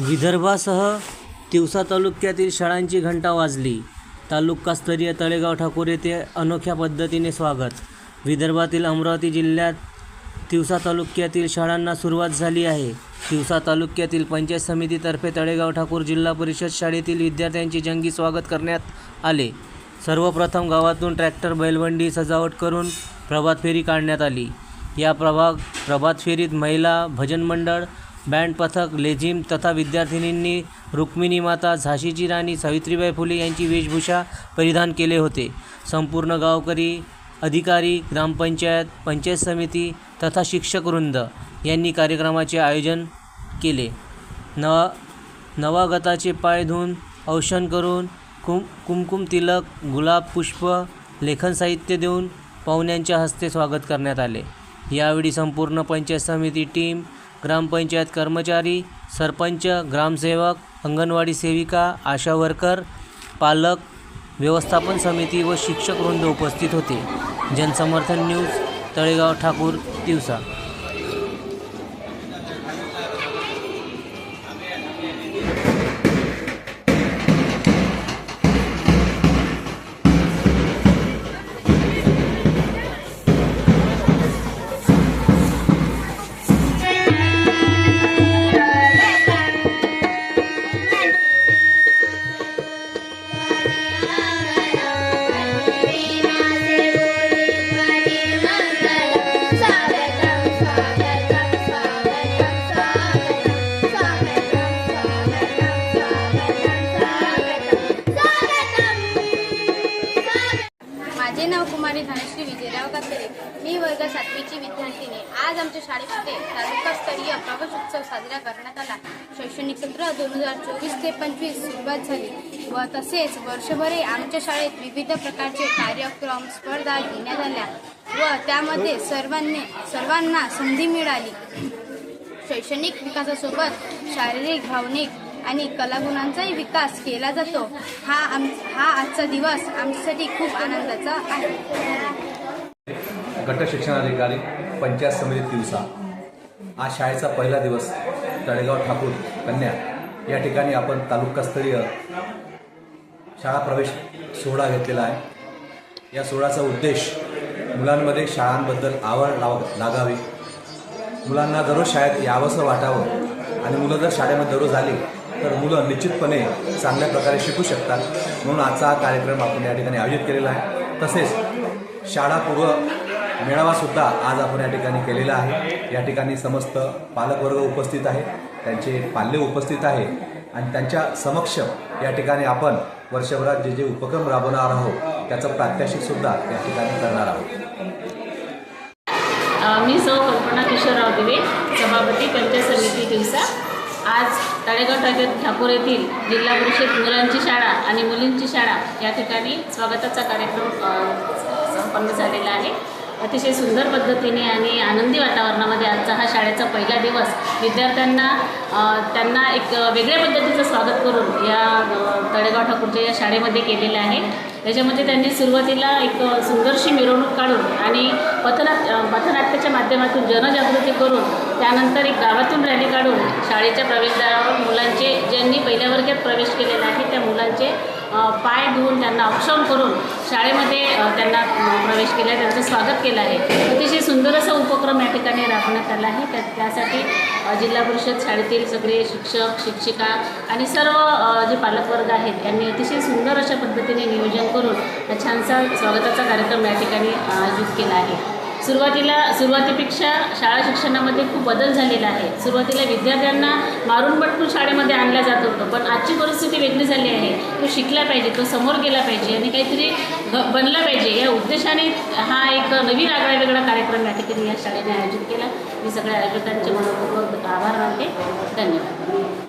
विदर्भासह तिवसा तालुक्यातील शाळांची घंटा वाजली. तालुकास्तरीय तळेगाव ठाकूर येथे अनोख्या पद्धतीने स्वागत. विदर्भातील अमरावती जिल्ह्यात तिवसा तालुक्यातील शाळांना सुरुवात झाली आहे. तिवसा तालुक्यातील पंचायत समितीतर्फे तळेगाव ठाकूर जिल्हा परिषद शाळेतील विद्यार्थ्यांचे जंगी स्वागत करण्यात आले. सर्वप्रथम गावातून ट्रॅक्टर बैलबंडी सजावट करून प्रभात फेरी काढण्यात आली. या प्रभाग प्रभात फेरीत महिला भजन मंडळ बँड पथक लेझिम तथा विद्यार्थिनींनी रुक्मिणी माता झाशीची राणी सावित्रीबाई फुले यांची वेशभूषा परिधान केले होते. संपूर्ण गावकरी अधिकारी ग्रामपंचायत पंचायत समिती तथा शिक्षक वृंद यांनी कार्यक्रमाचे आयोजन केले. नवा नवागताचे पाय धुवून औषण करून कुम कुमकुम तिलक गुलाब पुष्प लेखन साहित्य देऊन पाहुण्यांच्या हस्ते स्वागत करण्यात आले. यावेळी संपूर्ण पंचायत समिती टीम ग्रामपंचायत कर्मचारी सरपंच ग्रामसेवक अंगणवाडी सेविका आशा वर्कर पालक व्यवस्थापन समिती व शिक्षक वृंद उपस्थित होते. जनसमर्थन न्यूज तळेगाव ठाकूर दिवसा. कुमारी धनश्री विजयराव कातरे मी वर्ग सातवीची विद्यार्थिनी. आज आमच्या शाळेमध्ये तालुकास्तरीय प्रवेश उत्सव साजरा करण्यात आला. शैक्षणिक सत्र दोन हजार चोवीस ते पंचवीस सुरुवात झाली व तसेच वर्षभरे आमच्या शाळेत विविध प्रकारचे कार्यक्रम स्पर्धा घेण्यात आल्या व त्यामध्ये सर्वांनी सर्वांना संधी मिळाली. शैक्षणिक विकासासोबत शारीरिक भावनिक आणि कलागुणांचाही विकास केला जातो. हा आम हा आजचा दिवस आमच्यासाठी खूप आनंदाचा आहे. गट शिक्षणाधिकारी पंचायत समिती दिवसा. आज शाळेचा पहिला दिवस. तळेगाव ठाकूर कन्या. या ठिकाणी आपण तालुकास्तरीय शाळा प्रवेश सोहळा घेतलेला आहे. या सोहळ्याचा उद्देश मुलांमध्ये शाळांबद्दल आवड लाव लागावी. मुलांना दररोज शाळेत यावंसं वाटावं आणि मुलं जर शाळेमध्ये दररोज आली तर मुलं निश्चितपणे चांगल्या प्रकारे शिकू शकतात. म्हणून आजचा हा कार्यक्रम आपण या ठिकाणी आयोजित केलेला आहे. तसेच शाळापूर्व मेळावासुद्धा आज आपण या ठिकाणी केलेला आहे. या ठिकाणी समस्त पालकवर्ग उपस्थित आहे. त्यांचे पाल्य उपस्थित आहे. आणि त्यांच्या समक्ष या ठिकाणी आपण वर्षभरात जे जे उपक्रम राबवणार आहोत त्याचं प्रात्यक्षिकसुद्धा या ठिकाणी करणार आहोत. मी सौ कल्पना किशोरराव दिवे सभापती पंचायत समिती दिवसा. आज तळेगाव ठाकूर ठाकूर येथील जिल्हा परिषद मुलांची शाळा आणि मुलींची शाळा या ठिकाणी स्वागताचा कार्यक्रम संपन्न झालेला आहे. अतिशय सुंदर पद्धतीने आणि आनंदी वातावरणामध्ये आजचा हा शाळेचा पहिला दिवस. विद्यार्थ्यांना त्यांना एक वेगळ्या पद्धतीचं स्वागत करून या तळेगाव ठाकूरच्या या शाळेमध्ये केलेलं आहे. त्याच्यामध्ये त्यांनी सुरुवातीला एक सुंदरशी मिरवणूक काढून आणि पथनाट्य पथनाट्याच्या माध्यमातून जनजागृती करून त्यानंतर एक गावातून रॅली काढून शाळेच्या प्रवेशद्वारावर मुलांचे ज्यांनी पहिल्या वर्गात प्रवेश केलेला आहे त्या मुलांचे पाय धुवून त्यांना औक्षण करून शाळेमध्ये त्यांना प्रवेश केला आहे त्यांचं स्वागत केलं आहे. अतिशय सुंदर असा उपक्रम या ठिकाणी राबवण्यात आला आहे. त्या त्यासाठी जिल्हा परिषद शाळेतील सगळे शिक्षक शिक्षिका आणि सर्व जे पालकवर्ग आहेत यांनी अतिशय सुंदर अशा पद्धतीने नियोजन करून छानसा स्वागताचा कार्यक्रम या ठिकाणी आयोजित केला आहे. सुरुवातीला सुरुवातीपेक्षा शाळा शिक्षणामध्ये खूप बदल झालेला आहे. सुरुवातीला विद्यार्थ्यांना मारून बटकून शाळेमध्ये आणलं जात होतं पण आजची परिस्थिती वेगळी झाली आहे. तो शिकला पाहिजे तो समोर गेला पाहिजे आणि काहीतरी बनला पाहिजे. या उद्देशाने हा एक नवीन आगळा वेगळा कार्यक्रम या ठिकाणी या शाळेने आयोजित केला. मी सगळ्या आयोजकांचे मनपूर्वक आभार मानते. धन्यवाद.